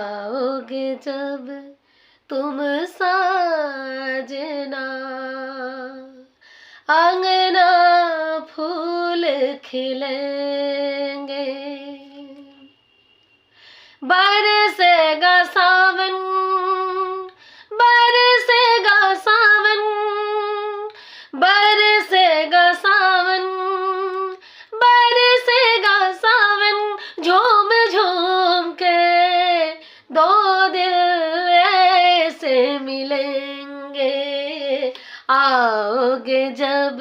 आओगे जब तुम साजना। अंगना फूल खिलेंगे। बरसेगा जब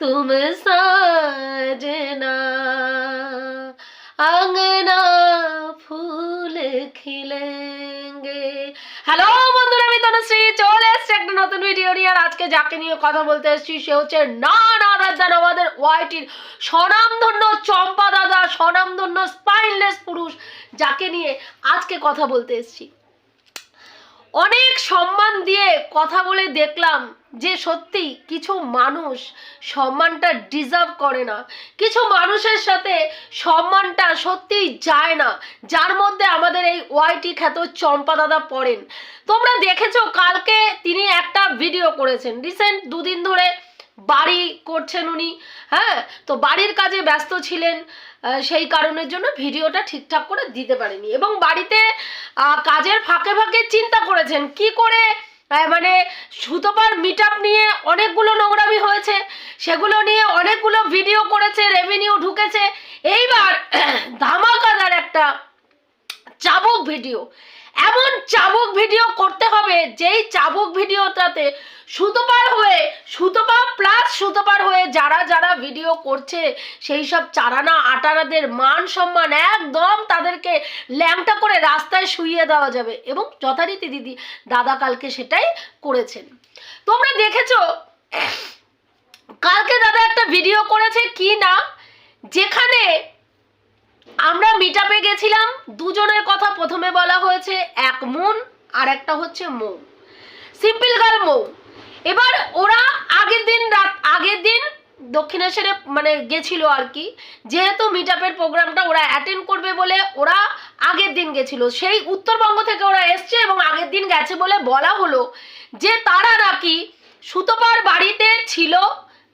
तुम साजना अंगना ফুল খিলেঙ্গে হ্যালো বন্ধুরা আমি তনুশ্রী চলে এসছি একটা নতুন ভিডিও নিয়ে আর আজকে যাকে নিয়ে কথা বলতে এসেছি সে হচ্ছে না না দাদা আমাদের ওয়াইটির স্বনামধন্য চম্পা দাদা স্বনামধন্য স্পাইনলেস পুরুষ যাকে নিয়ে আজকে কথা বলতে এসেছি অনেক সম্মান দিয়ে কথা বলে দেখলাম যে সত্যি কিছু মানুষ সম্মানটা ডিজার্ভ করে না। কিছু মানুষের সাথে সম্মানটা সত্যিই যায় না, যার মধ্যে আমাদের এই ওয়াইটি খ্যাত চম্পা দাদা পড়েন। তোমরা দেখেছ কালকে তিনি একটা ভিডিও করেছেন। রিসেন্ট দুদিন ধরে বাড়ি করছেন উনি হ্যাঁ? তো বাড়ির কাজে ব্যস্ত ছিলেন সেই কারণের জন্য ভিডিওটা ঠিকঠাক করে দিতে পারেনি। এবং বাড়িতে কাজের ফাঁকে ফাঁকে চিন্তা করেছেন, কি করে মানে সুতোপার মিট নিয়ে অনেকগুলো নোংরামি হয়েছে, সেগুলো নিয়ে অনেকগুলো ভিডিও করেছে রেভিনিউ ঢুকেছে। এইবার ধামাকাদার একটা চাবুক ভিডিও এমন চাবুক ভিডিও করতে হবে, যেই চাবুক ভিডিওটাতে সুতোপার হয়ে, সুতোপা প্লাস সুতোপার হয়ে যারা যারা ভিডিও করছে, সেই সব চারানা আটারাদের মান সম্মান একদম তাদেরকে ল্যাংটা করে রাস্তায় শুইয়ে দেওয়া যাবে। এবং যথারীতি দিদি, দাদা কালকে সেটাই করেছেন। তোমরা দেখেছ, কালকে দাদা একটা ভিডিও করেছে কি না যেখানে আমরা মিট আপে গেছিলাম, দুজনের কথা প্রথমে বলা হয়েছে এক মন, আর একটা হচ্ছে মৌ। সিম্পল গার্ল মৌ। এবার ওরা আগের দিন রাত, আগের দিন দক্ষিণেশ্বরে মানে গেছিল আর কি। যেহেতু মিট আপের প্রোগ্রামটা ওরা অ্যাটেন্ড করবে বলে ওরা আগের দিন গেছিল। সেই উত্তরবঙ্গ থেকে ওরা এসছে এবং আগের দিন গেছে বলে বলা হলো যে তারা নাকি সুতপার বাড়িতে ছিল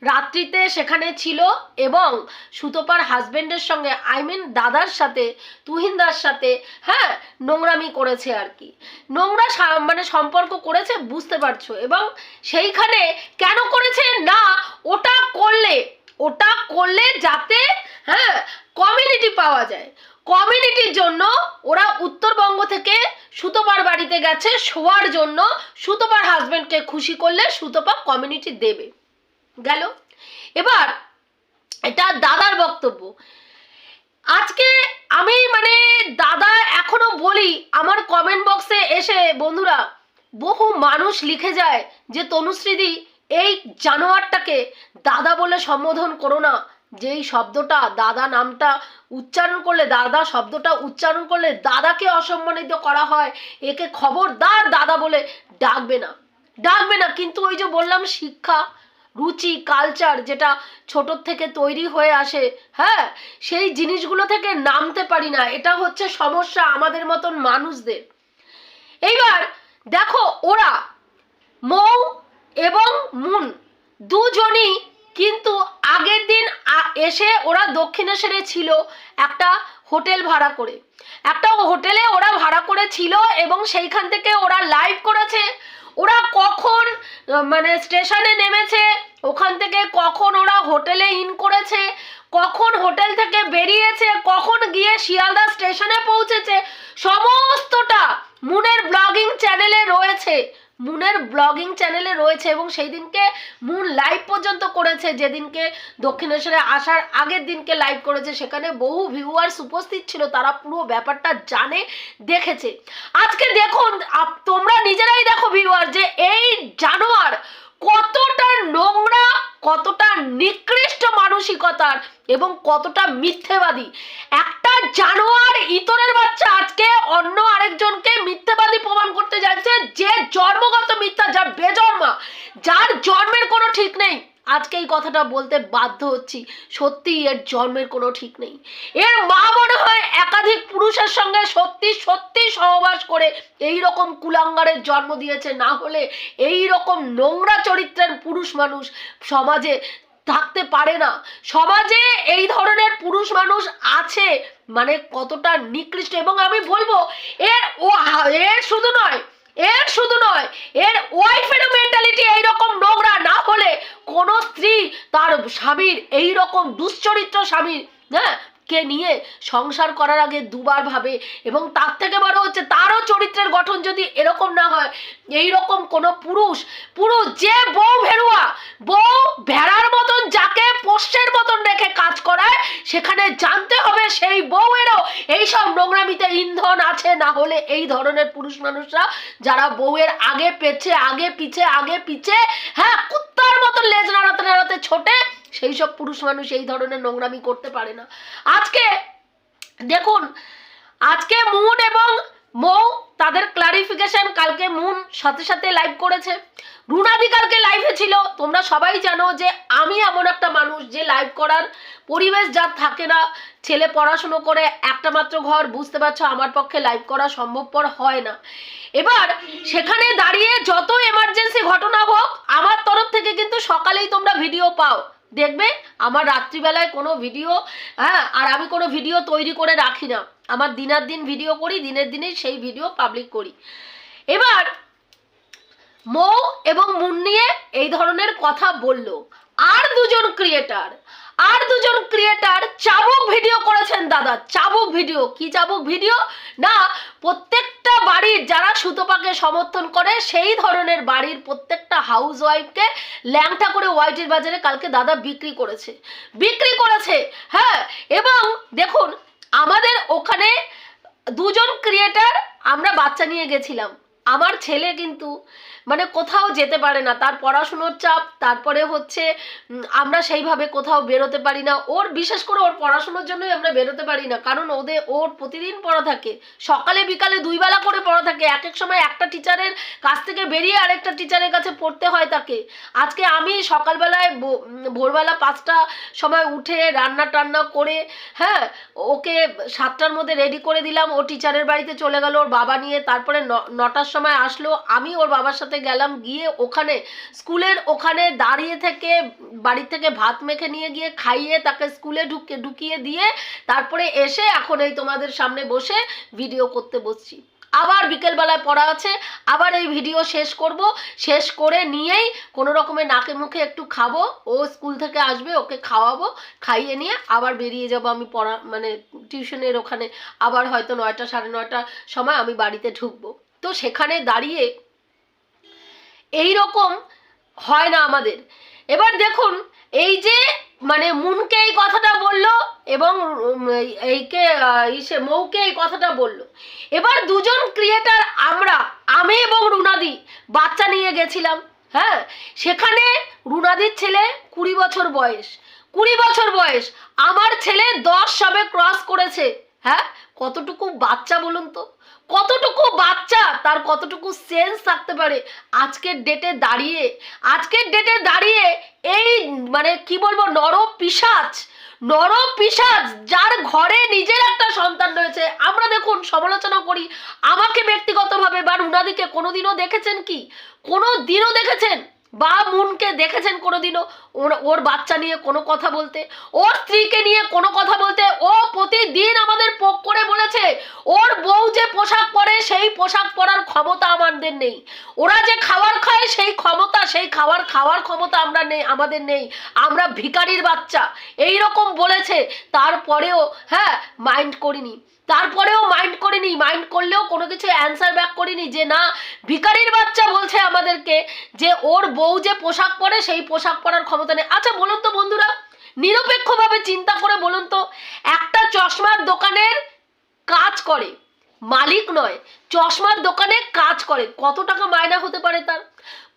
রাত্রিতে সেখানে ছিল এবং সুতপার হাজবেন্ডের সঙ্গে আই মিন দাদার সাথে, তুহিনদার সাথে হ্যাঁ নোংরামি করেছে আর কি। নোংরা মানে সম্পর্ক করেছে, বুঝতে পারছ? এবং সেইখানে কেন করেছে? না, ওটা করলে ওটা করলে যাতে হ্যাঁ কমিউনিটি পাওয়া যায়। কমিউনিটির জন্য ওরা উত্তরবঙ্গ থেকে সুতপার বাড়িতে গেছে, শোয়ার জন্য সুতপার হাজবেন্ডকে খুশি করলে সুতপা কমিউনিটি দেবে। গেল। এবার এটা দাদার বক্তব্য। আজকে আমি মানে দাদা এখনও বলি, আমার কমেন্ট বক্সে এসে বন্ধুরা, বহু মানুষ লিখে যায় যে, তনুশ্রীদি, এই জানোয়ারটাকে দাদা বলে সম্বোধন করো না। যেই শব্দটা দাদা নামটা উচ্চারণ করলে দাদা, শব্দটা উচ্চারণ করলে দাদাকে অসম্মানিত করা হয়। একে খবরদার দাদা বলে ডাকবে না। ডাকবে না, কিন্তু ওই যে বললাম শিক্ষা রুচি কালচার যেটা ছোটোর থেকে তৈরি হয়ে আসে হ্যাঁ? সেই জিনিসগুলো থেকে নামতে পারি না। এটা হচ্ছে সমস্যা আমাদের মতন মানুষদের। এইবার দেখো ওরা, মৌ এবং মুন দুজনই কিন্তু আগের দিন এসে ওরা দক্ষিণেশ্বরে ছিল একটা হোটেল ভাড়া করে। একটা হোটেলে ওরা ভাড়া করে ছিল এবং সেইখান থেকে ওরা লাইভ করেছে। ওরা কখন মানে স্টেশনে নেমেছে, ওখান থেকে কখন ওরা হোটেলে ইন করেছে, কখন হোটেল থেকে বেরিয়েছে, কখন গিয়ে শিয়ালদা স্টেশনে পৌঁছেছে, সমস্তটা মুনের ব্লগিং চ্যানেলে রয়েছে। মুনের ব্লগিং চ্যানেলে রয়েছে এবং সেই দিনকে মুন লাইভ পর্যন্ত করেছে। যেদিনকে দক্ষিণেশ্বরে আসার আগের দিনকে লাইভ করেছে, সেখানে বহু ভিউয়ার্স উপস্থিত ছিল, তারা পুরো ব্যাপারটা জানে, দেখেছে। আজকে দেখুন তোমরা নিজেরাই দেখো ভিউয়ার যে এই জানোয়ার কতটা নোংরা, কতটা নিকৃষ্ট মানসিকতার এবং কতটা মিথ্যেবাদী। একটা জানোয়ার ইতরের বাচ্চা আজকে অন্য আরেকজনকে মিথ্যেবাদী প্রমাণ করতে যাচ্ছে যে জন্মগত মিথ্যা যা বেজন্মা, যার জন্মের কোনো ঠিক নেই। আজকে এই কথাটা বলতে বাধ্য হচ্ছি। সত্যি এর জন্মের কোনো ঠিক নেই। এর মা মনে হয় একাধিক পুরুষের সঙ্গে সত্যি সত্যি সহবাস করে এই রকম কুলাঙ্গারের জন্ম দিয়েছে। না হলে এই রকম নোংরা চরিত্রের পুরুষ মানুষ সমাজে থাকতে পারে না। সমাজে এই ধরনের পুরুষ মানুষ আছে। মানে কতটা নিকৃষ্ট। এবং আমি বলব, এর ও এর শুধু নয় এর শুধু নয়, এর ওয়াইফেরও মেন্টালিটি এইরকম নোংরা না হলে কোনো স্ত্রী তার স্বামীর এই রকম দুশ্চরিত্র স্বামীর হ্যাঁ কে নিয়ে সংসার করার আগে দুবার ভাবে এবং তার থেকে বড় হচ্ছে তারও চরিত্রের গঠন যদি এরকম না হয় এই রকম কোনো পুরুষ পুরুষ যে বউ ভেরুয়া বউ ভেড়ার মতন যাকে পোষ্যের মতন রেখে কাজ করায়, সেখানে জানতে হবে সেই বউয়েরও এইসব নোংরামিতে ইন্ধন আছে, না হলে এই ধরনের পুরুষ মানুষরা যারা বউয়ের আগে পেছে, আগে পিছে আগে পিছে হ্যাঁ কুত্তার মতন লেজ নাড়াতে নাড়াতে ছোটে সেই সব পুরুষ মানুষ এই ধরনের নোংরামি করতে পারে না। আজকে দেখুন, আজকে মুন এবং মৌ তাদের ক্লারিফিকেশন কালকে মুন সাথে সাথে লাইভ করেছে। রুনাদি কালকে লাইভে ছিল। তোমরা সবাই জানো যে আমি এমন একটা মানুষ যে লাইভ করার পরিবেশ যার থাকে না। ছেলে পড়াশুনো করে একটা মাত্র ঘর, বুঝতে পারছ, আমার পক্ষে লাইভ করা সম্ভবপর হয় না। এবার সেখানে দাঁড়িয়ে যত এমার্জেন্সি ঘটনা হোক, আমার তরফ থেকে কিন্তু সকালেই তোমরা ভিডিও পাও। দেখবে আমার রাত্রিবেলায় কোনো ভিডিও হ্যাঁ আর আমি কোনো ভিডিও তৈরি করে রাখি না। আমার দিনার দিন ভিডিও করি, দিনের দিনেই সেই ভিডিও পাবলিক করি। এবার, মৌ এবং মুন নিয়ে এই ধরনের কথা বলল। আর দুজন ক্রিয়েটার আর দুজন ক্রিয়েটার চাবুক ভিডিও করেছেন, দাদা। চাবুক ভিডিও কি চাবুক ভিডিও না, প্রত্যেকটা বাড়ির যারা সুতোপাকে সমর্থন করে, সেই ধরনের বাড়ির প্রত্যেকটা হাউস ওয়াইফকে ল্যাংটা করে ওয়াইটির বাজারে কালকে দাদা বিক্রি করেছে। বিক্রি করেছে হ্যাঁ? এবং দেখুন, আমাদের ওখানে দুজন ক্রিয়েটার আমরা বাচ্চা নিয়ে গেছিলাম। আমার ছেলে কিন্তু মানে কোথাও যেতে পারে না, তার পড়াশুনোর চাপ, তারপরে হচ্ছে আমরা সেইভাবে কোথাও বেরোতে পারি না। ওর বিশেষ করে ওর পড়াশুনোর জন্যই আমরা বেরোতে পারি না, কারণ ওদের ওর প্রতিদিন পড়া থাকে। সকালে, বিকালে দুই বেলা করে পড়া থাকে। এক এক সময় একটা টিচারের কাছ থেকে বেরিয়ে আরেকটা টিচারের কাছে পড়তে হয় তাকে। আজকে আমি সকালবেলায় ভোরবেলা পাঁচটা সময় উঠে রান্না টান্না করে হ্যাঁ ওকে সাতটার মধ্যে রেডি করে দিলাম। ও টিচারের বাড়িতে চলে গেল, ওর বাবা নিয়ে তারপরে নটার সময় আসলো, আমি ওর বাবার সাথে গেলাম, গিয়ে ওখানে, স্কুলের ওখানে দাঁড়িয়ে থেকে, বাড়ি থেকে ভাত মেখে নিয়ে গিয়ে খাইয়ে তাকে স্কুলে ঢুকে, ঢুকিয়ে দিয়ে তারপরে এসে এখন এই তোমাদের সামনে বসে ভিডিও করতে বসছি। আবার বিকেলবেলায় পড়া আছে, আবার এই ভিডিও শেষ করব, শেষ করে নিয়েই কোনো রকমের নাকে মুখে একটু খাব, ও স্কুল থেকে আসবে, ওকে খাওয়াবো, খাইয়ে নিয়ে আবার বেরিয়ে যাব আমি পড়া মানে টিউশনের ওখানে, আবার হয়তো নয়টা, সাড়ে নয়টার সময় আমি বাড়িতে ঢুকবো। তো সেখানে দাঁড়িয়ে এই রকম হয় না আমাদের। এবার দেখুন, এই যে মানে মুনকে এই কথাটা বলল এবং এইকে ইসে মৌকে এই কথাটা বলল। এবার দুজন ক্রিয়েটার আমরা, আমি এবং রুনাদি, বাচ্চা নিয়ে গেছিলাম হ্যাঁ? সেখানে রুনাদির ছেলে কুড়ি বছর বয়স। কুড়ি বছর বয়স। আমার ছেলে দশ সবে ক্রস করেছে হ্যাঁ? কতটুকু বাচ্চা বলুন তো? কতটুকু বাচ্চা, তার কতটুকু সেন্স থাকতে পারে আজকের ডেটে দাঁড়িয়ে? আজকের ডেটে দাঁড়িয়ে এই মানে কি বলব নর পিসাচ নর পিসাচ যার ঘরে নিজের একটা সন্তান রয়েছে। আমরা দেখুন, সমালোচনা করি, আমাকে ব্যক্তিগতভাবে, বা রুনাদিকে কোনোদিনও দেখেছেন কি? কোনো দিনও দেখেছেন? বা মুনকে দেখেছেন কোনোদিনও? ওর বাচ্চা নিয়ে কোনো কথা বলতে? ওর স্ত্রীকে নিয়ে কোনো কথা বলতে? ও প্রতিদিন আমাদের পোক করে বলেছে, ওর বউ যে পোশাক পরে, সেই পোশাক পরার ক্ষমতা আমাদের নেই। ওরা যে খাবার খায়, সেই ক্ষমতা, সেই খাবার খাওয়ার ক্ষমতা আমরা নেই, আমাদের নেই। আমরা ভিকারির বাচ্চা। এই রকম বলেছে। তারপরেও হ্যাঁ মাইন্ড করিনি। তারপরেও মাইন্ড করিনি মাইন্ড করলেও কোনো কিছু অ্যান্সার ব্যাক করিনি যে না ভিকারির বাচ্চা বলছে আমাদেরকে যে ওর বউ যে পোশাক পরে সেই পোশাক পরার ক্ষমতা নেই। আচ্ছা বলুন তো বন্ধুরা, নিরপেক্ষভাবে চিন্তা করে বলুন তো, একটা চশমার দোকানের কাজ করে, মালিক নয়, চশমার দোকানে কাজ করে, কত টাকা মায়না হতে পারে তার?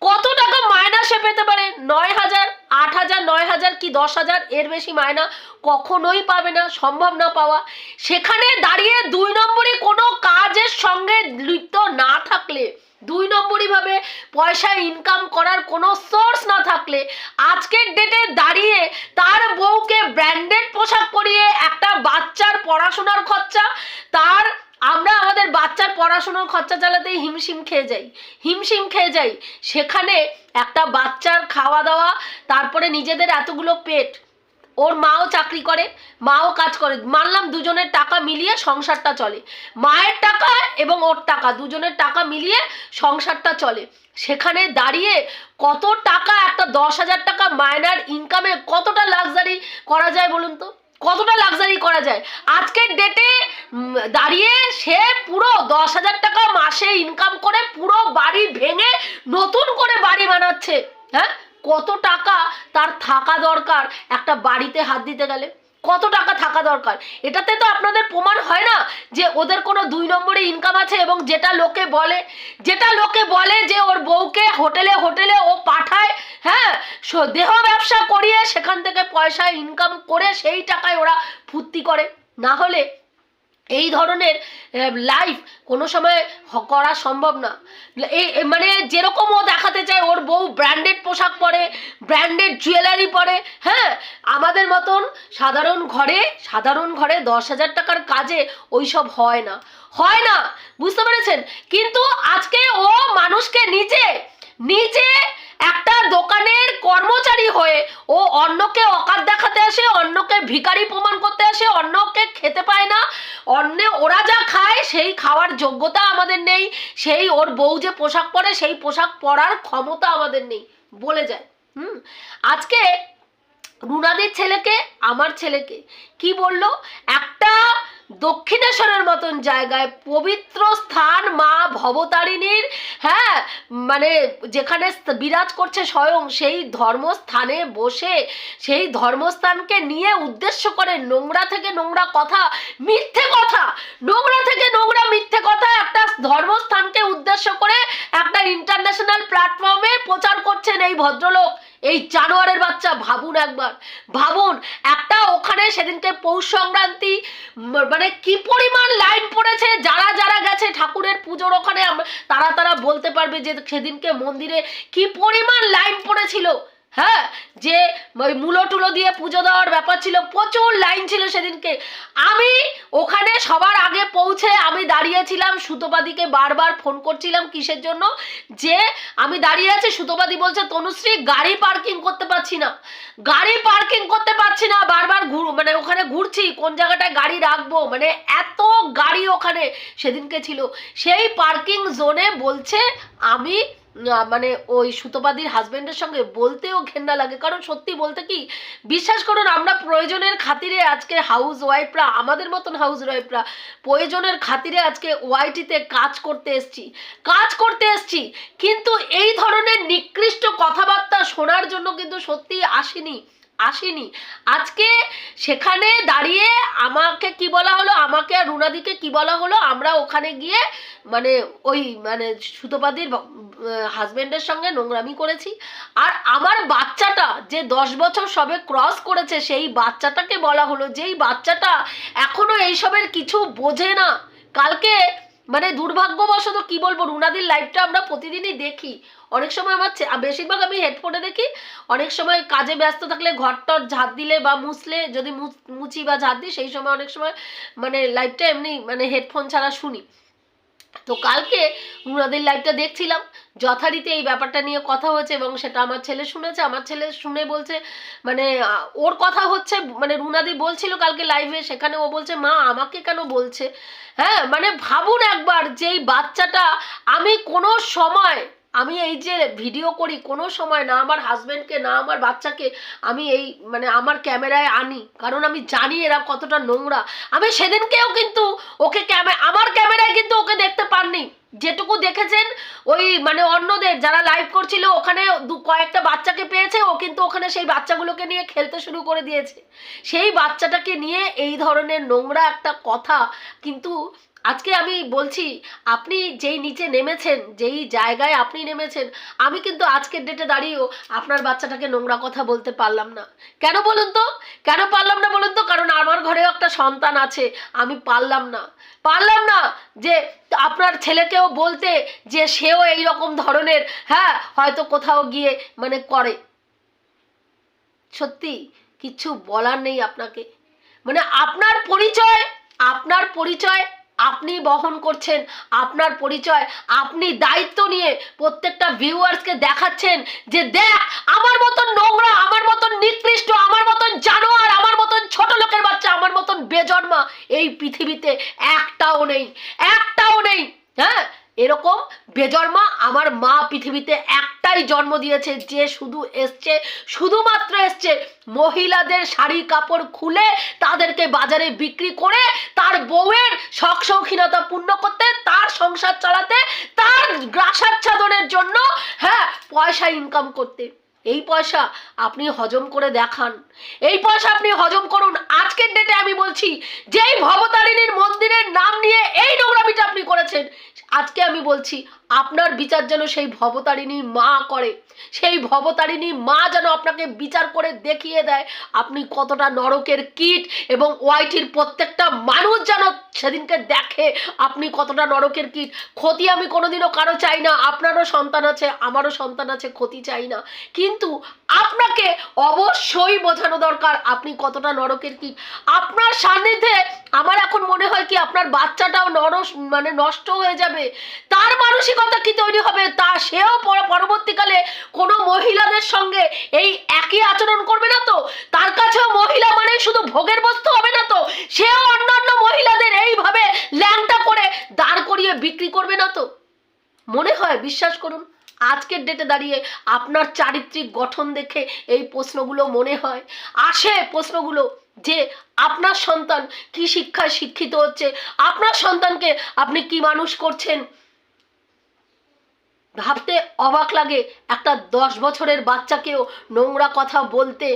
কত টাকা মায়না সে পেতে পারে? নয় হাজার, আট হাজার, নয় হাজার কি দশ হাজার? এর বেশি মায়না কখনোই পাবে না, সম্ভব না পাওয়া। সেখানে দাঁড়িয়ে দুই নম্বরে কোনো কাজের সঙ্গে লিপ্ত না থাকলে, দুই নম্বরই ভাবে পয়সা ইনকাম করার কোনো সোর্স না থাকলে, আজকের ডেটে দাঁড়িয়ে তার বউকে ব্র্যান্ডেড পোশাক পরিয়ে একটা বাচ্চার পড়াশোনার খরচা, তার আমরা আমাদের বাচ্চার পড়াশোনার খরচা চালাতেই হিমশিম খেয়ে যাই, হিমশিম খেয়ে যাই। সেখানে একটা বাচ্চার খাওয়া দাওয়া, তারপরে নিজেদের এতগুলো পেট, ওর মাও চাকরি করে, মাও কাজ করে, মানলাম দুজনের টাকা মিলিয়ে সংসারটা চলে। মায়ের টাকা এবং ওর টাকা, দুজনের টাকা মিলিয়ে সংসারটা চলে। সেখানে দাঁড়িয়ে কত টাকা, একটা দশ হাজার টাকা মায়নার ইনকামে কতটা লাক্সারি করা যায় বলুন তো? কতটা লাক্সারি করা যায়? আজকের ডেটে দাঁড়িয়ে সে পুরো দশ হাজার টাকা মাসে ইনকাম করে পুরো বাড়ি ভেঙে নতুন করে বাড়ি বানাচ্ছে। হ্যাঁ? কত টাকা তার থাকা দরকার একটা বাড়িতে হাত দিতে গেলে। কত টাকা থাকা দরকার? এটাতে তো আপনাদের প্রমাণ হয় না যে ওদের কোনো দুই নম্বরে ইনকাম আছে এবং যেটা লোকে বলে, যেটা লোকে বলে যে ওর বউকে হোটেলে হোটেলে ও পাঠায় হ্যাঁ? দেহ ব্যবসা করিয়ে সেখান থেকে পয়সা ইনকাম করে সেই টাকায় ওরা ফুর্তি করে। না হলে এই ধরনের লাইফ কোনো সময় করা সম্ভব না। এই মানে যেরকম ও দেখাতে চায়, ওর বউ ব্র্যান্ডেড পোশাক পরে ব্র্যান্ডেড জুয়েলারি পরে হ্যাঁ? আমাদের মতন সাধারণ ঘরে সাধারণ ঘরে দশ হাজার টাকার কাজে ওই সব হয় না। হয় না, বুঝতে পেরেছেন? কিন্তু আজকে ও মানুষকে নিজে নিজে একটা দোকানের কর্মচারী হয়ে ও অন্যকে অকাত দেখাতে আসে, অন্যকে ভিখারি প্রমাণ করতে আসে, অন্যকে খেতে পায় না, অন্য ওরা যা খায় সেই খাওয়ার যোগ্যতা আমাদের নেই, সেই ওর বউ যে পোশাক পরে সেই পোশাক পরার ক্ষমতা আমাদের নেই, বলে যায়। হুম? আজকে রুনাদির ছেলেকে, আমার ছেলেকে কি বলল? একটা দক্ষিণেশ্বরের মতন জায়গায় পবিত্র স্থান মা ভবতারিণীর হ্যাঁ মানে যেখানে বিরাজ করছে স্বয়ং সেই ধর্মস্থানে বসে, সেই ধর্মস্থানকে নিয়ে উদ্দেশ্য করে নোংরা থেকে নোংরা কথা, মিথ্যে কথা, নোংরা থেকে নোংরা মিথ্যে কথা একটা ধর্মস্থানকে উদ্দেশ্য করে একটা ইন্টারন্যাশনাল প্ল্যাটফর্মে প্রচার করছেন এই ভদ্রলোক। এই জানোয়ারের বাচ্চা, ভাবুন একবার। ভাবুন, একটা ওখানে সেদিনকে পৌষ সংক্রান্তি মানে কি পরিমাণ লাইন পড়েছে, যারা যারা গেছে ঠাকুরের পুজোর ওখানে তারা তারা বলতে পারবে যে সেদিনকে মন্দিরে কি পরিমাণ লাইন পড়েছিল। হ্যাঁ যে ওই মূলো টুলো দিয়ে পুজো দেওয়ার ব্যাপার ছিল, প্রচুর লাইন ছিল সেদিনকে। আমি ওখানে সবার আগে পৌঁছে আমি দাঁড়িয়েছিলাম, সুতোপাদিকে বারবার ফোন করছিলাম কিসের জন্য? যে আমি দাঁড়িয়ে আছি, সুতোপাদি বলছে, তনুশ্রী, গাড়ি পার্কিং করতে পারছি না। গাড়ি পার্কিং করতে পারছি না, বারবার ঘুর মানে ওখানে ঘুরছি, কোন জায়গাটায় গাড়ি রাখব মানে এত গাড়ি ওখানে সেদিনকে ছিল। সেই পার্কিং জোনে বলছে, আমি মানে ওই সুতোপাদির হাজব্যান্ডের সঙ্গে বলতেও ঘেন্না লাগে। কারণ সত্যি বলতে কি, বিশ্বাস করুন, আমরা প্রয়োজনের খাতিরে আজকে হাউস ওয়াইফরা আমাদের মতন হাউস ওয়াইফরা প্রয়োজনের খাতিরে আজকে ওয়াইটিতে কাজ করতে এসছি। কাজ করতে এসছি, কিন্তু এই ধরনের নিকৃষ্ট কথাবার্তা শোনার জন্য কিন্তু সত্যি আসিনি। আসেনি। আজকে সেখানে দাঁড়িয়ে আমাকে কি বলা হলো, আমাকে আর রুনাদিকে কি বলা হলো, আমরা ওখানে গিয়ে মানে ওই মানে সুতোপাদির হাজবেন্ডের সঙ্গে নোংরামি করেছি। আর আমার বাচ্চাটা যে দশ বছর সবে ক্রস করেছে, সেই বাচ্চাটাকে বলা হলো, যেই বাচ্চাটা এখনও এইসবের কিছু বোঝে না। কালকে মানে দুর্ভাগ্যবশত কি বলব, রুনাদির লাইভটা আমরা প্রতিদিনই দেখি। অনেক সময় আমার বেশিরভাগ আমি হেডফোনে দেখি। অনেক সময় কাজে ব্যস্ত থাকলে ঘরটর ঝাঁত দিলে বা মুছলে, যদি মুছি বা ঝাঁত দিই, সেই সময় অনেক সময় মানে লাইভটা এমনি মানে হেডফোন ছাড়া শুনি। তো কালকে রুনাদের লাইভটা দেখছিলাম। যথারীতি এই ব্যাপারটা নিয়ে কথা হয়েছে এবং সেটা আমার ছেলে শুনেছে। আমার ছেলে শুনে বলছে মানে ওর কথা হচ্ছে মানে রুনাদি বলছিল কালকে লাইভে সেখানে ও বলছে, মা, আমাকে কেন বলছে? হ্যাঁ মানে ভাবুন একবার যে এই বাচ্চাটা আমি কোনো সময় আমি এই যে ভিডিও করি, কোনো সময় না আমার হাজব্যান্ডকে না আমার বাচ্চাকে আমি এই মানে আমার ক্যামেরায় আনি। কারণ আমি জানি এরা কতটা নোংরা। আমি সেদিনকেও কিন্তু ওকে ক্যামে আমার ক্যামেরায় কিন্তু ওকে দেখতে পাননি। যেটুকু দেখেছেন ওই মানে অন্যদের, যারা লাইভ করছিল, ওখানে দু, কয়েকটা বাচ্চাকে পেয়েছে, ও কিন্তু ওখানে সেই বাচ্চাগুলোকে নিয়ে খেলতে শুরু করে দিয়েছে। সেই বাচ্চাটাকে নিয়ে এই ধরনের নোংরা একটা কথা কিন্তু আজকে আমি বলছি, আপনি যেই নিচে নেমেছেন, যেই জায়গায় আপনি নেমেছেন, আমি কিন্তু আজকের ডেটে দাঁড়িয়েও আপনার বাচ্চাটাকে নোংরা কথা বলতে পারলাম না। কেন বলুন তো? কেন পারলাম না বলুন তো? কারণ আমার ঘরেও একটা সন্তান আছে, আমি পারলাম না। পারলাম না যে আপনার ছেলেকেও বলতে যে সেও এই রকম ধরনের হ্যাঁ হয়তো কোথাও গিয়ে মানে করে। সত্যি, কিছু বলার নেই আপনাকে। মানে আপনার পরিচয় আপনার পরিচয় আপনি বহন করছেন, আপনার পরিচয়, আপনি দায়িত্ব নিয়ে প্রত্যেকটা ভিউয়ার্সকে দেখাচ্ছেন যে দেখ, আমার মতন নোংরা, আমার মতন নিকৃষ্ট, আমার মতন জানোয়ার, আমার মতন ছোট লোকের বাচ্চা, আমার মতন বেজন্মা এই পৃথিবীতে একটাও নেই একটাও নেই হ্যাঁ? এরকম বেজন্মা আমার মা পৃথিবীতে একটাই জন্ম দিয়েছে, যে শুধু এসছে, শুধুমাত্র এসছে। মহিলাদের শাড়ি, কাপড় খুলে তাদেরকে বাজারে বিক্রি করে তার বউয়ের শখ শৌখিনতা পূর্ণ করতে, তার সংসার চালাতে, তার গ্রাসাচ্ছাদনের জন্য হ্যাঁ পয়সা ইনকাম করতে। এই পয়সা আপনি হজম করে দেখান। এই পয়সা আপনি হজম করুন। আজকের ডেটে আমি বলছি, যেই ভবতারিণীর মন্দিরের নাম নিয়ে এই নোংরামিটা আপনি করেছেন আজকে আমি বলছি আপনার বিচার যেন সেই ভবতারিণী মা করে, সেই ভবতারিণী মা যেন আপনাকে বিচার করে দেখিয়ে দেয় আপনি কতটা নরকের কীট এবং ওয়াইটির প্রত্যেকটা মানুষ যেন সেদিনকে দেখে আপনি কতটা নরকের কীট। ক্ষতি আমি কোনোদিনও কারও চাই না, আপনারও সন্তান আছে, আমারও সন্তান আছে, ক্ষতি চাই না। কিন্তু আপনাকে অবশ্যই বোঝানো দরকার আপনি কতটা নরকের কীট। আপনার সান্নিধ্যে আমার এখন মনে হয় কি আপনার বাচ্চাটাও নরস মানে নষ্ট হয়ে যাবে। তার মানসিকতা কি তৈরি হবে তা সেও পরবর্তীকালে কোনো মহিলাদের সঙ্গে এই একই আচরণ করবে না তো? তার কাছেও মহিলা মানে শুধু ভোগের বস্তু হবে না তো? সেও অন্যান্য মহিলাদের এইভাবে ল্যাংটা করে দাঁড় করিয়ে বিক্রি করবে না তো? মনে হয়, বিশ্বাস করুন, আজকের ডেটে দাঁড়িয়ে আপনার চারিত্রিক গঠন দেখে এই প্রশ্নগুলো মনে হয়। আসে প্রশ্নগুলো যে আপনার সন্তান কি শিক্ষায় শিক্ষিত হচ্ছে? আপনার সন্তানকে আপনি কি মানুষ করছেন? ভাবতে অবাক লাগে একটা দশ বছরের বাচ্চাকেও নোংরা কথা বলতে,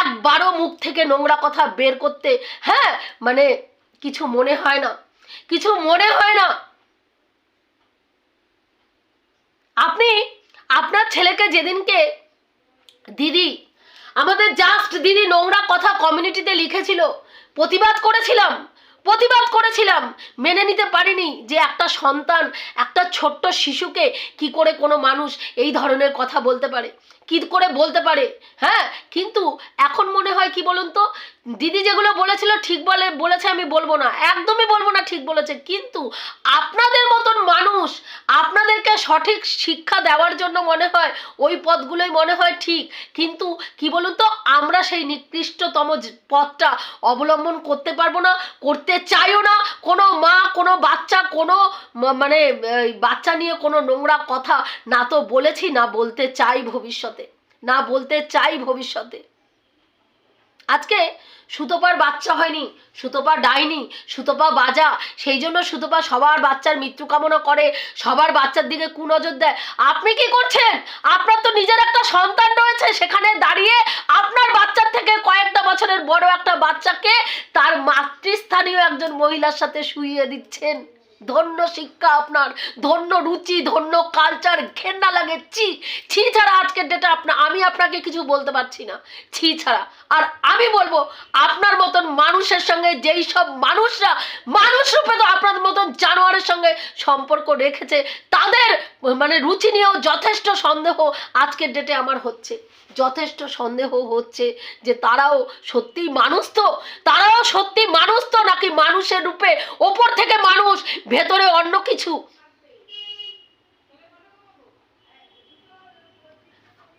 একবারও মুখ থেকে নোংরা কথা বের করতে। হ্যাঁ মানে কিছু মনে হয় না, কিছু মনে হয় না। আপনি, আপনার ছেলেকে যেদিনকে দিদি, আমাদের জাস্ট দিদি নোংরা কথা কমিউনিটিতে লিখেছিল, প্রতিবাদ করেছিলাম। প্রতিবাদ করেছিলাম। মেনে নিতে পারিনি যে একটা সন্তান, একটা ছোট্ট শিশুকে কি করে কোনো মানুষ এই ধরনের কথা বলতে পারে। কি করে বলতে পারে? হ্যাঁ কিন্তু এখন মনে হয় কি বলুন তো? দিদি যেগুলো বলেছিল ঠিক বলে, বলেছে আমি বলব না। একদমই বলব না, ঠিক বলেছে। কিন্তু আপনাদের মতন মানুষ আপনাদেরকে সঠিক শিক্ষা দেওয়ার জন্য মনে হয় ওই পথগুলোই মনে হয় ঠিক। কিন্তু কি বলুন তো, আমরা সেই নিকৃষ্টতম পথটা অবলম্বন করতে পারব না, করতে চাইও না। কোনো মা, কোনো বাচ্চা, কোনো মানে বাচ্চা নিয়ে কোনো নোংরা কথা না তো বলেছি, না বলতে চাই ভবিষ্যতে। না বলতে চাই ভবিষ্যতে। আজকে সুতোপার বাচ্চা হয়নি, সুতোপা ডাইনি, সুতোপা বাজা, সেই জন্য সুতোপা সবার বাচ্চার মৃত্যু কামনা করে, সবার বাচ্চার দিকে কুনজর দেয়। আপনি কি করছেন? আপনার তো নিজের একটা সন্তান রয়েছে, সেখানে দাঁড়িয়ে আপনার বাচ্চার থেকে কয়েকটা বছরের বড় একটা বাচ্চাকে তার মাতৃস্থানীয় একজন মহিলার সাথে শুইয়ে দিচ্ছেন। ধন্য শিক্ষা আপনার, ধন্য রুচি, ধন্য কালচার ঘেন্না লাগে। ছি ছি ছাড়া আজকের ডেটে আপনার আমি আপনাকে কিছু বলতে পারছি না। ছি ছাড়া। আর আমি বলব, আপনার মতন মানুষের সঙ্গে যেই সব মানুষরা, মানুষ রূপে তো আপনার মতন জানোয়ারের সঙ্গে সম্পর্ক রেখেছে, তাদের মানে রুচি নিয়েও যথেষ্ট সন্দেহ আজকের ডেটে আমার হচ্ছে। যথেষ্ট সন্দেহ হচ্ছে যে তারাও সত্যি মানুষ তো? তারাও সত্যি মানুষ তো নাকি মানুষের রূপে ওপর থেকে মানুষ, ভেতরে অন্য কিছু?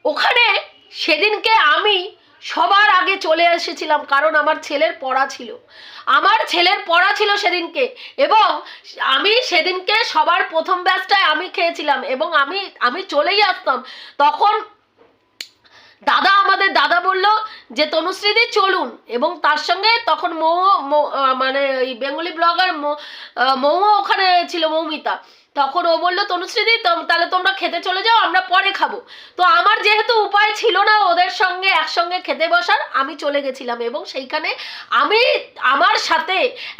ওখানে সেদিনকে আমি সবার আগে চলে এসেছিলাম কারণ আমার ছেলের পড়া ছিল। আমার ছেলের পড়া ছিল সেদিনকে এবং আমি সেদিনকে সবার প্রথম ব্যাচটায় আমি খেয়েছিলাম এবং আমি আমি চলেই আসতাম। তখন দাদা আমাদের দাদা বলল যে, তনুশ্রীদি, চলুন। এবং তার সঙ্গে তখন মৌ মানে ওই বেঙ্গলি ব্লগার মৌ ওখানে ছিল, মৌমিতা। তখন ও বলল তনুশ্রীদি তাহলে তোমরা খেতে চলে যাও, আমরা পরে খাব। তো আমার যেহেতু উপায় ছিল না ওদের সঙ্গে একসঙ্গে খেতে বসার, আমি চলে গেছিলাম এবং সেইখানে আমি, আমার সাথে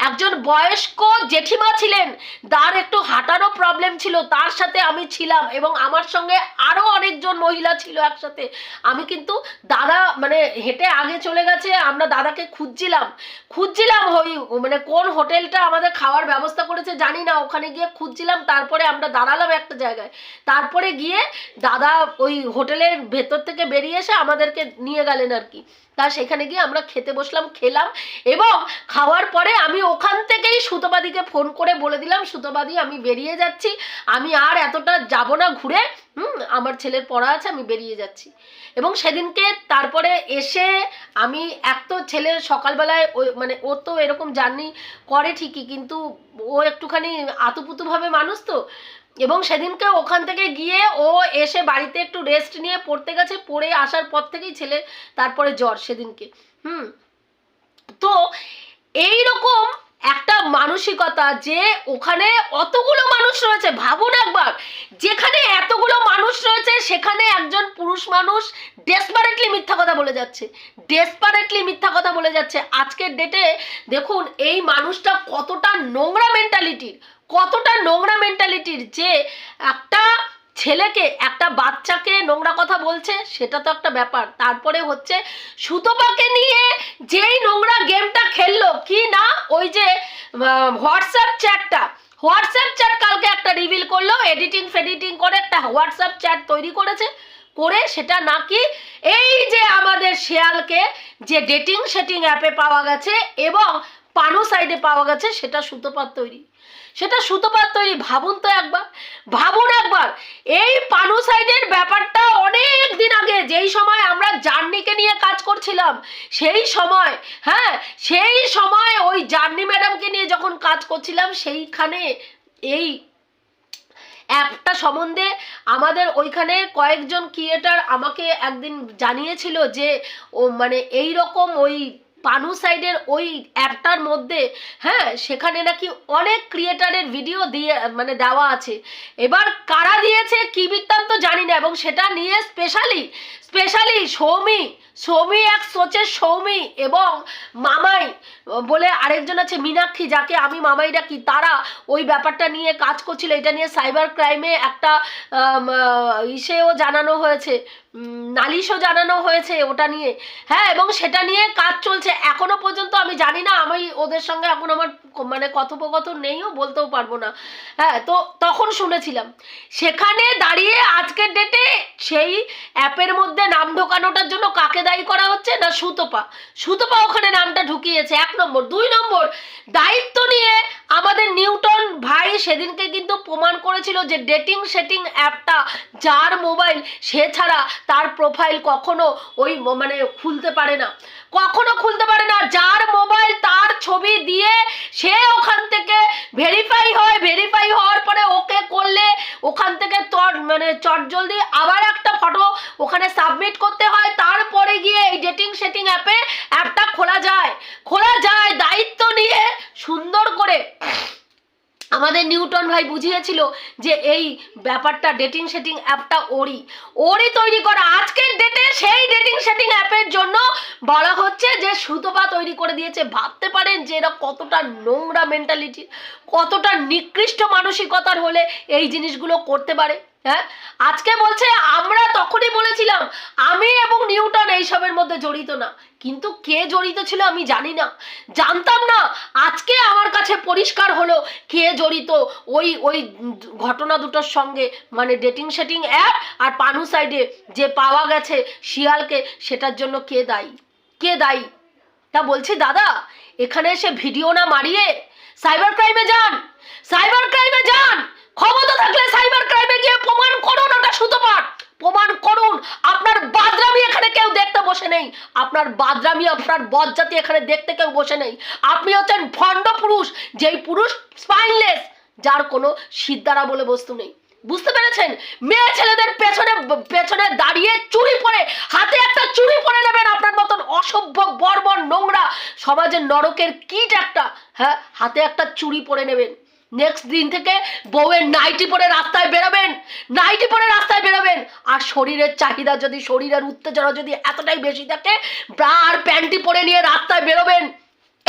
একজন বয়স্ক জেঠিমা ছিলেন। তার একটু হাঁটারও প্রবলেম ছিল, তার সাথে আমি ছিলাম এবং আমার সঙ্গে আরও অনেকজন মহিলা ছিল একসাথে। আমি কিন্তু দাদা মানে হেঁটে আগে চলে গেছে, আমরা দাদাকে খুঁজছিলাম। খুঁজছিলাম ওই মানে কোন হোটেলটা আমাদের খাওয়ার ব্যবস্থা করেছে জানি না, ওখানে গিয়ে খুঁজছিলাম তারপরে আমরা দাঁড়ালাম একটা জায়গায়। তারপরে গিয়ে দাদা ওই হোটেলের ভেতর থেকে বেরিয়ে এসে আমাদেরকে নিয়ে গেলেন আর কি। তা সেখানে গিয়ে আমরা খেতে বসলাম, খেলাম এবং খাওয়ার পরে আমি ওখান থেকেই সুতোবাদিকে ফোন করে বলে দিলাম সুতোবাদি আমি বেরিয়ে যাচ্ছি, আমি আর এতটা যাব না ঘুরে, হুম, আমার ছেলের পড়া আছে, আমি বেরিয়ে যাচ্ছি। এবং সেদিনকে তারপরে এসে আমি এক তো ছেলে সকালবেলায় ওই মানে ও তো এরকম জার্নি করে ঠিকই, কিন্তু ও একটুখানি আতুপুতুভাবে মানুষ তো। এবং সেদিনকে ওখান থেকে গিয়ে ও এসে বাড়িতে একটু রেস্ট নিয়ে পড়তে গেছে, পড়ে আসার পর থেকেই ছেলে তারপরে জ্বর সেদিনকে। হুম। তো এই রকম একটা মানসিকতা যে ওখানে অতগুলো মানুষ রয়েছে, ভাবুন একবার। যেখানে এতগুলো মানুষ রয়েছে, সেখানে একজন পুরুষ মানুষ ডেসপারেটলি মিথ্যা কথা বলে যাচ্ছে। ডেসপারেটলি মিথ্যা কথা বলে যাচ্ছে। আজকের ডেটে দেখুন, এই মানুষটা কতটা নোংরা মেন্টালিটির কতটা নোংরা মেন্টালিটির যে একটা ছেলেকে একটা বাচ্চাকে নোংরা কথা বলছে, সেটা তো একটা ব্যাপার। তারপরে হচ্ছে সুতপাকে নিয়ে যেই নোংরা গেমটা খেললো, কি না? ওই যে হোয়াটসঅ্যাপ চ্যাটটা। হোয়াটসঅ্যাপ চ্যাট কালকে একটা রিভিল করল এডিটিং ফেডিটিং করে একটা হোয়াটসঅ্যাপ চ্যাট তৈরি করেছে, করে সেটা নাকি এই যে আমাদের শেয়ালকে যে ডেটিং সেটিং অ্যাপে পাওয়া গেছে, এবং পানো সাইডে পাওয়া গেছে, সেটা সুতোপাত তৈরি। সেটা সুতোপাত তৈরি, ভাবুন তো একবার। ভাবুন একবার, এই পানো সাইডের ব্যাপারটা অনেক দিন আগে, যেই সময় আমরা জার্নিকে নিয়ে কাজ করছিলাম, সেই সময় হ্যাঁ সেই সময় ওই জার্নি ম্যাডামকে নিয়ে যখন কাজ করছিলাম, সেইখানে এই অ্যাপটা সম্বন্ধে আমাদের ওইখানে কয়েকজন ক্রিয়েটার আমাকে একদিন জানিয়েছিল যে, ও মানে এই রকম ওই পানু সাইডের ওই অ্যাপটার মধ্যে হ্যাঁ সেখানে নাকি অনেক ক্রিয়েটারের ভিডিও দিয়ে মানে দেওয়া আছে। এবার কারা দিয়েছে কি বৃত্তান্ত জানি না, এবং সেটা নিয়ে স্পেশালি স্পেশালি সৌমি সৌমি এক সোচের সৌমি এবং মামাই বলে আরেকজন আছে মীনাক্ষী, যাকে আমি মামাই ডাকি, তারা ওই ব্যাপারটা নিয়ে কাজ করছিল। এটা নিয়ে সাইবার ক্রাইমে একটা ইসেও জানানো হয়েছে নালিশও জানানো হয়েছে ওটা নিয়ে। হ্যাঁ এবং সেটা নিয়ে কাজ চলছে। এখনও পর্যন্ত আমি জানি না, আমি ওদের সঙ্গে এখন আমার মানে কথোপকথন নেইও, বলতেও পারব না। হ্যাঁ তো তখন শুনেছিলাম, সেখানে দাঁড়িয়ে আজকের ডেটে সেই অ্যাপের মধ্যে নাম ঢোকানোটার জন্য কাকে দায়ী করা হচ্ছে না সুতপা? সুতপা ওখানে নামটা ঢুকিয়েছে। এক নম্বর। দুই নম্বর, দায়িত্ব নিয়ে আমাদের নিউটন ভাই সেদিনকে কিন্তু প্রমাণ করেছিল যে ডেটিং সেটিং অ্যাপটা, যার মোবাইল সে ছাড়া তার প্রোফাইল কখনো ওই মানে খুলতে পারে না। কখনো খুলতে পারে না। যার মোবাইল তার ছবি দিয়ে সে ওখান থেকে ভেরিফাই হয়। ভেরিফাই হওয়ার পরে ওকে করলে ওখান থেকে তর মানে চটজলদি আবার একটা ফটো ওখানে সাবমিট করতে হয়। তারপরে গিয়ে এই ডেটিং সেটিং অ্যাপে অ্যাপটা খোলা যায়। খোলা যায়, দায়িত্ব নিয়ে সুন্দর করে আমাদের নিউটন ভাই বুঝিয়েছিল যে এই ব্যাপারটা ডেটিং সেটিং অ্যাপটা ওরই। ওরই তৈরি করা। আজকের ডেটে সেই ডেটিং সেটিং অ্যাপের জন্য বলা হচ্ছে যে সুতপা তৈরি করে দিয়েছে। ভাবতে পারেন যে এরা কতটা নোংরা মেন্টালিটি কতটা নিকৃষ্ট মানসিকতার হলে এই জিনিসগুলো করতে পারে। হ্যাঁ? আজকে বলছে, আমরা তখনই বলেছিলাম, আমি এবং নিউটন এইসবের মধ্যে জড়িত না। কিন্তু কে জড়িত ছিল আমি জানি না। জানতাম না, আজকে আমার কাছে পরিষ্কার হলো কে জড়িত। ওই ওই ঘটনা দুটোর সঙ্গে মানে ডেটিং সেটিং অ্যাপ আর পানু সাইডে যে পাওয়া গেছে শিয়ালকে, সেটার জন্য কে দায়ী? কে দায়ী? তা বলছি, দাদা, এখানে এসে ভিডিও না মারিয়ে সাইবার ক্রাইমে যান সাইবার ক্রাইমে যান ক্ষমতা থাকলে সাইবার ক্রাইমে গিয়ে প্রমাণ ওটা প্রমাণ করুন, আপনার বাদরামি এখানে কেউ দেখতে বসে নেই। আপনার বাদরামি, আপনার বজ্জাতি এখানে দেখতে কেউ বসে নেই। আপনি হচ্ছেন ভণ্ড পুরুষ, যেই পুরুষ স্পাইনলেস যার কোনো সিদ্ধারা বলে বস্তু নেই। বুঝতে পেরেছেন? মেয়ে ছেলেদের পেছনে পেছনে দাঁড়িয়ে চুরি পরে, হাতে একটা চুরি পরে নেবেন আপনার মতন অসভ্য, বর্বর নোংরা, সমাজের নরকের কিট একটা হ্যাঁ হাতে একটা চুরি পরে নেবেন। নেক্সট দিন থেকে বউয়ের নাইটি পরে রাস্তায় বেরোবেন নাইটি পরে রাস্তায় বেরোবেন। আর শরীরের চাহিদা যদি, শরীরের উত্তেজনা যদি এতটাই বেশি থাকে ব্রা আর প্যান্টি পরে নিয়ে রাস্তায় বেরোবেন।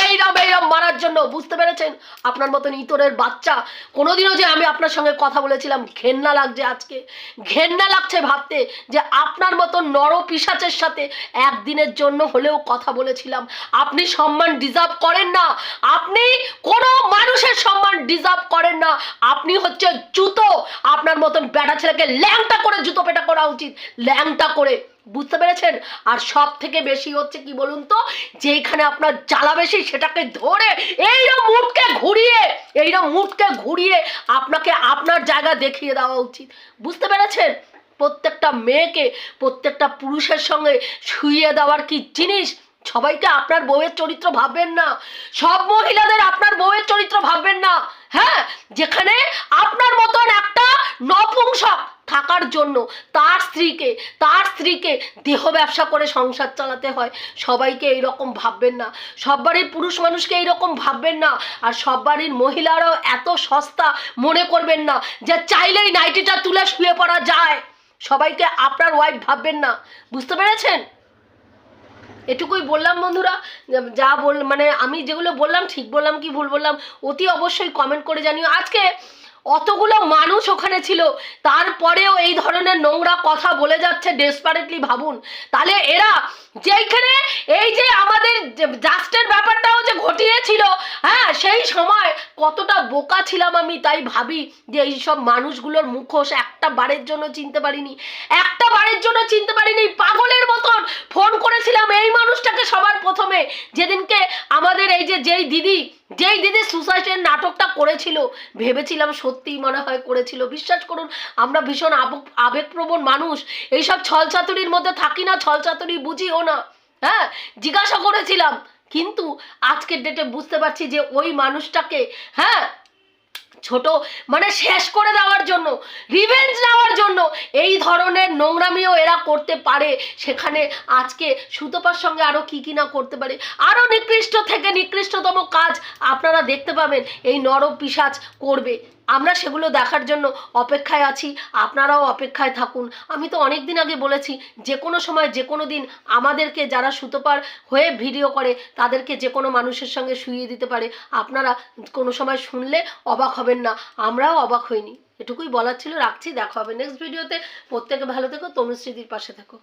এইরম এইরম মারার জন্য, বুঝতে পেরেছেন? আপনার মতন ইতরের বাচ্চা কোনোদিনও যে আমি আপনার সঙ্গে কথা বলেছিলাম, ঘেন্না লাগছে আজকে। ঘেন্না লাগছে ভাবতে যে আপনার মতন নর পিসাচের সাথে একদিনের জন্য হলেও কথা বলেছিলাম। আপনি সম্মান ডিজার্ভ করেন না। আপনি কোনো মানুষের সম্মান ডিজার্ভ করেন না। আপনি হচ্ছে জুতো। আপনার মতন ব্যাটা ছেলেকে ল্যাংটা করে জুতো পেটা করা উচিত। ল্যাংটা করে বুঝতে পেরেছেন? আর সব থেকে বেশি হচ্ছে কি বলুন তো? যেখানে আপনার জ্বালা বেশি, সেটাকে ধরে এইরকম মুটকে ঘুরিয়ে এইরকম মুটকে ঘুরিয়ে আপনাকে আপনার জায়গা দেখিয়ে দেওয়া উচিত। বুঝতে পেরেছেন? প্রত্যেকটা মেয়েকে, প্রত্যেকটা পুরুষের সঙ্গে শুইয়ে দেওয়ার কি জিনিস? সবাইকে আপনার বউয়ের চরিত্র ভাববেন না। সব মহিলাদের আপনার বউয়ের চরিত্র ভাববেন না। হ্যাঁ যেখানে আপনার মতন একটা নপুংসক থাকার জন্য তার স্ত্রীকে তার স্ত্রীকে দেহ ব্যবসা করে সংসার চালাতে হয়। সবাইকে এই রকম ভাববেন না। সব বাড়ির পুরুষ মানুষকে এইরকম ভাববেন না। আর সব বাড়ির মহিলারাও এত সস্তা মনে করবেন না যে চাইলেই নাইটিটা তুলে শুয়ে পড়া যায়। সবাইকে আপনার ওয়াইফ ভাববেন না। বুঝতে পেরেছেন? এটুকুই বললাম বন্ধুরা, যা- বল মানে আমি যেগুলো বললাম, ঠিক বললাম কি ভুল বললাম, অতি অবশ্যই কমেন্ট করে জানিও। আজকে অতগুলো মানুষ ওখানে ছিল, তারপরেও এই ধরনের নোংরা কথা বলে যাচ্ছে ডেসপারেটলি ভাবুন। তাহলে এরা যেইখানে এই যে আমাদের জাস্টের ব্যাপারটাও যে ঘটিয়েছিল হ্যাঁ সেই সময় কতটা বোকা ছিলাম আমি তাই ভাবি যে এই সব মানুষগুলোর মুখোশ একটা বারের জন্য চিনতে পারিনি। একটা বারের জন্য চিনতে পারিনি, পাগলের মতন ফোন করেছিলাম এই মানুষটাকে সবার প্রথমে। যেদিনকে আমাদের এই যে যেই দিদি যেই দিদি সুসাইডের নাটকটা করেছিল, ভেবেছিলাম সত্যিই মনে হয় করেছিল। বিশ্বাস করুন, আমরা ভীষণ আবেগ আবেগপ্রবণ মানুষ। এইসব ছলচাতুরির মধ্যে থাকি না ছলচাতুরি বুঝিও না। হ্যাঁ জিজ্ঞাসা করেছিলাম। কিন্তু আজকের ডেটে বুঝতে পারছি যে ওই মানুষটাকে হ্যাঁ ছোট মানে শেষ করে দেওয়ার জন্য রিভেঞ্জ নেওয়ার জন্য এই ধরনের নোংরামিও এরা করতে পারে। সেখানে আজকে সুতপার সঙ্গে আরও কি কি না করতে পারে। আরও নিকৃষ্ট থেকে নিকৃষ্টতম কাজ আপনারা দেখতে পাবেন। এই নর পিসাজ করবে। আমরা সেগুলো দেখার জন্য অপেক্ষায় আছি, আপনারাও অপেক্ষায় থাকুন। আমি তো অনেক দিন আগে বলেছি, যে কোনো সময়, যে কোনো দিন আমাদেরকে যারা সুতোপার হয়ে ভিডিও করে, তাদেরকে যে কোনো মানুষের সঙ্গে শুইয়ে দিতে পারে। আপনারা কোনো সময় শুনলে অবাক হবেন না। আমরাও অবাক হইনি। এটুকুই বলার ছিল। রাখছি। দেখা হবে নেক্সট ভিডিওতে প্রত্যেকে ভালো থেকো। তনুশ্রীদির পাশে থেকো।